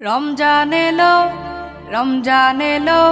রমজান এলো রমজান এলো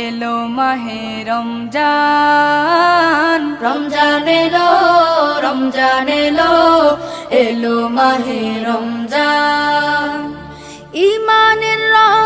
এলো মাহে রমজান। রমজান এলো রমজান এলো এলো মাহে রমজান। ইমানের রঙে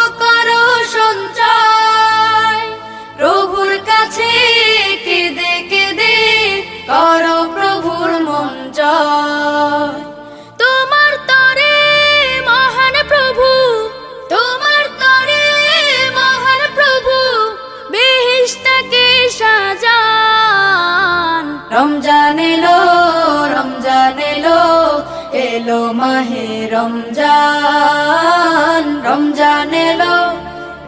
সঞ্চয়। প্রভুর কাছে কেঁদে কেঁদে করো প্রভুর মন তোমার তরে মহান প্রভু, তোমার তরে মহান প্রভু বেহিস্তাকে সাজান। রমজান এলো এলো মাহে রমজান। রমজান এলো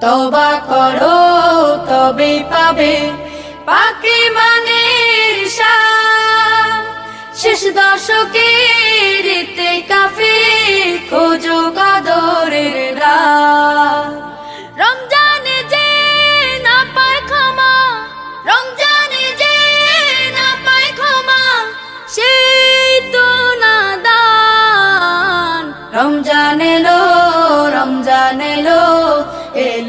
তবা করো তবে পাবে পাকি শান। শেষ দশকে রেতে কাফে খোঁজো কাদরের রাত রমজানে যে রমজানে না রমজান এলো রমজান এলো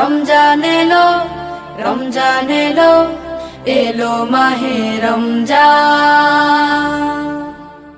রমজান এলো রমজান এলো এলো মাহে রমজান।